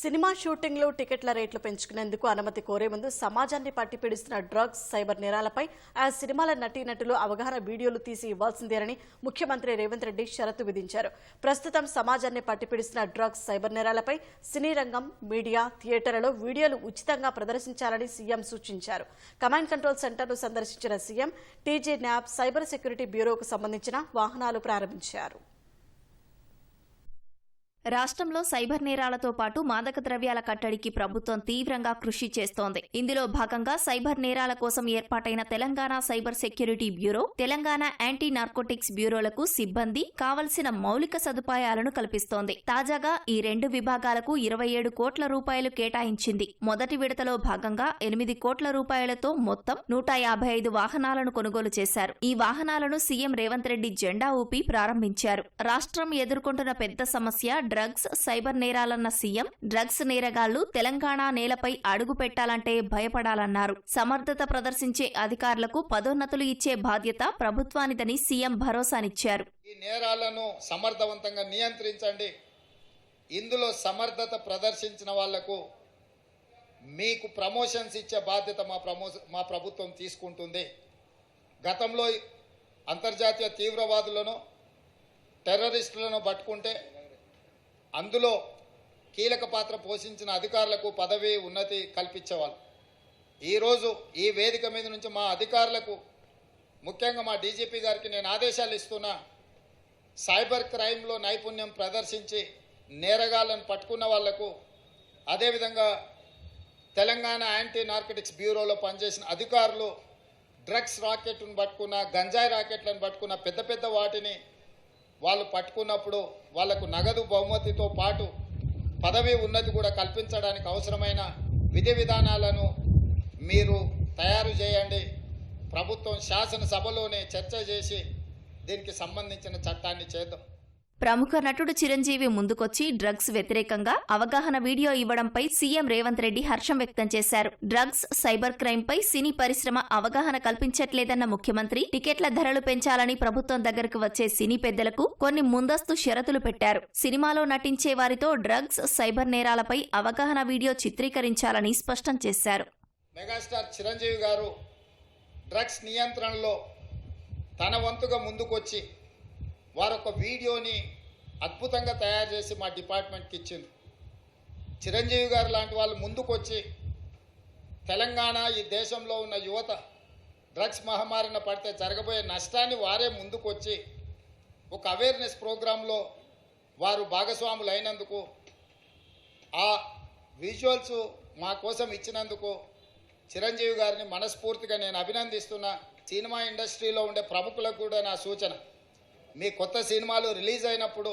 Cinema షూటింగ్లో టికెట్ల రేట్లు పెంచుకునేందుకు అనుమతి కోరే ముందు సమాజాన్ని పట్టి పీడిస్తున్న డ్రగ్స్ సైబర్ నేరాలపై ఆ సినిమాల నటీనటులు అవగాహన వీడియోలు తీసి ఇవ్వాల్సిందేనని ముఖ్యమంత్రి రేవంత్ రెడ్డి షరతు విధించారు. ప్రస్తుతం సమాజాన్ని పట్టి పీడిస్తున్న డ్రగ్స్ సైబర్ నేరాలపై సినీ రంగం మీడియా థియేటర్లలో వీడియోలు ఉచితంగా ప్రదర్శించాలని సీఎం సూచించారు. కమాండ్ కంట్రోల్ సెంటర్ను సందర్శించిన CM TG nap cyber security బ్యూరోకు సంబంధించిన వాహనాలు ప్రారంభించారు. రాష్ట్రంలో సైబర్ నేరాలతో పాటు మాదక ద్రవ్యాల కట్టడికి ప్రభుత్వం తీవ్రంగా కృషి చేస్తోంది. ఇందులో భాగంగా సైబర్ నేరాల కోసం ఏర్పాటైన Telangana cyber security bureau Telangana anti narcotics బ్యూరోలకు సిబ్బంది కావలసిన మౌలిక సదుపాయాలను కల్పిస్తోంది. తాజాగా ఈ రెండు విభాగాలకు ఇరవై ఏడు కోట్ల రూపాయలు కేటాయించింది. మొదటి విడతలో భాగంగా ఎనిమిది కోట్ల రూపాయలతో మొత్తం నూట యాభై ఐదు వాహనాలను కొనుగోలు చేశారు. ఈ వాహనాలను సీఎం రేవంత్ రెడ్డి జెండా ఊపి ప్రారంభించారు. రాష్ట్రం ఎదుర్కొంటున్న పెద్ద సమస్య డ్రగ్స్ సైబర్ నేరాలన్న సీఎం డ్రగ్స్ నేరగాళ్ళు తెలంగాణ నేలపై అడుగు పెట్టాలంటే భయపడాలన్నారు. సమర్థత ప్రదర్శించే అధికారులకు పదోన్నతులు ఇచ్చే బాధ్యత ప్రభుత్వానిదని సీఎం భరోసానిచ్చారు. ఈ నేరాలను సమర్థవంతంగా నియంత్రించండి. ఇందులో సమర్థత ప్రదర్శించిన వాళ్ళకు మీకు ప్రమోషన్స్ ఇచ్చే బాధ్యత మా ప్రమో మా ప్రభుత్వం తీసుకుంటుంది. గతంలో అంతర్జాతీయ తీవ్రవాదులను టెర్రరిస్టులను పట్టుకుంటే అందులో కీలక పాత్ర పోషించిన అధికారులకు పదవి ఉన్నతి కల్పించేవాళ్ళు. ఈరోజు ఈ వేదిక మీద నుంచి మా అధికారులకు ముఖ్యంగా మా డీజీపీ గారికి నేను ఆదేశాలు ఇస్తున్నా సైబర్ క్రైమ్లో నైపుణ్యం ప్రదర్శించి నేరగాళ్ళను పట్టుకున్న వాళ్ళకు అదేవిధంగా తెలంగాణ యాంటీ నార్కటిక్స్ బ్యూరోలో పనిచేసిన అధికారులు డ్రగ్స్ రాకెట్ను పట్టుకున్న గంజాయి రాకెట్లను పట్టుకున్న పెద్ద పెద్ద వాటిని వాళ్ళు పట్టుకున్నప్పుడు వాళ్ళకు నగదు బహుమతితో పాటు పదవి ఉన్నతి కూడా కల్పించడానికి అవసరమైన విధి విధానాలను మీరు తయారు చేయండి. ప్రభుత్వం శాసనసభలోనే చర్చ చేసి దీనికి సంబంధించిన చట్టాన్ని చేద్దాం. ప్రముఖ నటుడు చిరంజీవి ముందుకొచ్చి డ్రగ్స్ వ్యతిరేకంగా అవగాహన వీడియో ఇవ్వడంపై సీఎం రేవంత్ రెడ్డి హర్షం వ్యక్తం చేశారు. డ్రగ్స్ సైబర్ క్రైమ్ పై సినీ పరిశ్రమ అవగాహన కల్పించట్లేదన్న ముఖ్యమంత్రి టికెట్ల ధరలు పెంచాలని ప్రభుత్వం దగ్గరకు వచ్చే సినీ పెద్దలకు కొన్ని ముందస్తు షరతులు పెట్టారు. సినిమాలో నటించే వారితో డ్రగ్స్ సైబర్ నేరాలపై అవగాహన వీడియో చిత్రీకరించాలని స్పష్టం చేశారు. మెగాస్టార్ చిరంజీవి గారు డ్రగ్స్ నియంత్రణలో తన వంతుగా ముందుకొచ్చి వారొక వీడియోని అద్భుతంగా తయారు చేసి మా డిపార్ట్మెంట్కి ఇచ్చింది. చిరంజీవి గారు లాంటి వాళ్ళు ముందుకొచ్చి తెలంగాణ ఈ దేశంలో ఉన్న యువత డ్రగ్స్ మహమ్మారిన పడితే జరగబోయే నష్టాన్ని వారే ముందుకొచ్చి ఒక అవేర్నెస్ ప్రోగ్రాంలో వారు భాగస్వాములు అయినందుకు ఆ విజువల్స్ మా కోసం ఇచ్చినందుకు చిరంజీవి గారిని మనస్ఫూర్తిగా నేను అభినందిస్తున్నా. సినిమా ఇండస్ట్రీలో ఉండే ప్రముఖులకు కూడా నా సూచన. మీ కొత్త సినిమాలు రిలీజ్ అయినప్పుడు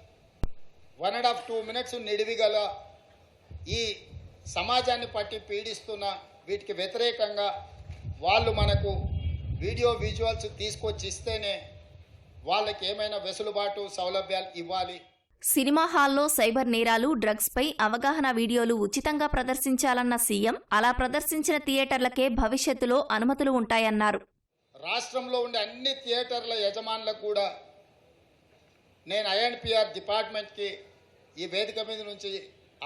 one and half two minutes నిడివిగల ఈ సమాజాన్ని పట్టి పీడిస్తున్న వీటికి వ్యతిరేకంగా వాళ్ళు మనకు వీడియో విజువల్స్ తీసుకొచ్చి ఇస్తేనే వాళ్ళకి ఏమైనా వెసులుబాటు సౌలభ్యాలు ఇవ్వాలి. సినిమా హాల్లో సైబర్ నేరాలు డ్రగ్స్ పై అవగాహన వీడియోలు ఉచితంగా ప్రదర్శించాలన్న సీఎం అలా ప్రదర్శించిన థియేటర్లకే భవిష్యత్తులో అనుమతులు ఉంటాయన్నారు. రాష్ట్రంలో ఉండే అన్ని థియేటర్ల యజమానులకు కూడా నేను ఐఎన్పిఆర్ డిపార్ట్మెంట్కి ఈ వేదిక మీద నుంచి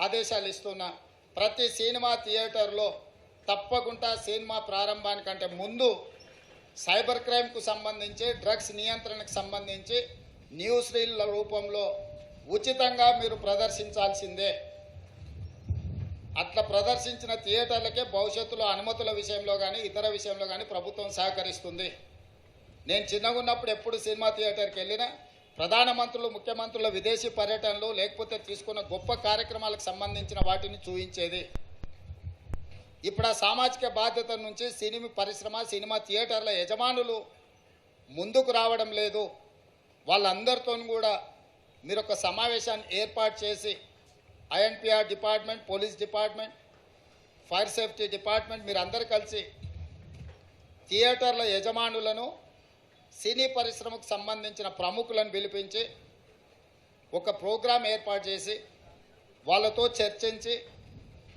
ఆదేశాలు ఇస్తున్నా. ప్రతి సినిమా థియేటర్లో తప్పకుండా సినిమా ప్రారంభానికంటే ముందు సైబర్ క్రైమ్కు సంబంధించి డ్రగ్స్ నియంత్రణకు సంబంధించి న్యూస్ రీల్ల రూపంలో ఉచితంగా మీరు ప్రదర్శించాల్సిందే. అట్లా ప్రదర్శించిన థియేటర్లకే భవిష్యత్తులో అనుమతుల విషయంలో కానీ ఇతర విషయంలో కానీ ప్రభుత్వం సహకరిస్తుంది. నేను చిన్నగా ఉన్నప్పుడు ఎప్పుడు సినిమా థియేటర్కి వెళ్ళినా ప్రధానమంత్రులు ముఖ్యమంత్రుల విదేశీ పర్యటనలు లేకపోతే తీసుకున్న గొప్ప కార్యక్రమాలకు సంబంధించిన వాటిని చూపించేది ఇప్పుడు ఆ సామాజిక బాధ్యత నుంచి సినిమా పరిశ్రమ సినిమా థియేటర్ల యజమానులు ముందుకు రావడం లేదు. వాళ్ళందరితో కూడా మీరు ఒక సమావేశాన్ని ఏర్పాటు చేసి INPR department police department fire safety department మీరు అందరు కలిసి థియేటర్ల యజమానులను సినీ పరిశ్రమకు సంబంధించిన ప్రముఖులను పిలిపించి ఒక ప్రోగ్రాం ఏర్పాటు చేసి వాళ్ళతో చర్చించి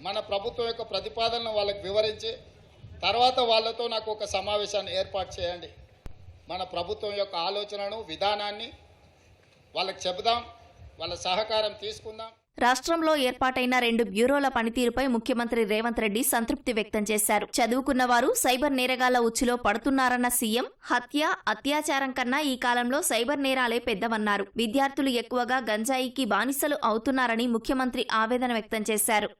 మన ప్రభుత్వం యొక్క ప్రతిపాదనను వాళ్ళకి వివరించి తర్వాత వాళ్ళతో నాకు ఒక సమావేశాన్ని ఏర్పాటు చేయండి. మన ప్రభుత్వం యొక్క ఆలోచనను విధానాన్ని వాళ్ళకి చెబుదాం వాళ్ళ సహకారం తీసుకుందాం. రాష్ట్రంలో ఏర్పాటైన రెండు బ్యూరోల పనితీరుపై ముఖ్యమంత్రి రేవంత్ రెడ్డి సంతృప్తి వ్యక్తం చేశారు. చదువుకున్న వారు సైబర్ నేరగాళ్ళ ఉచ్చులో పడుతున్నారన్న సీఎం హత్య అత్యాచారం కన్నా ఈ కాలంలో సైబర్ నేరాలే పెద్దవన్నారు. విద్యార్థులు ఎక్కువగా గంజాయికి బానిసలు అవుతున్నారని ముఖ్యమంత్రి ఆవేదన వ్యక్తం చేశారు.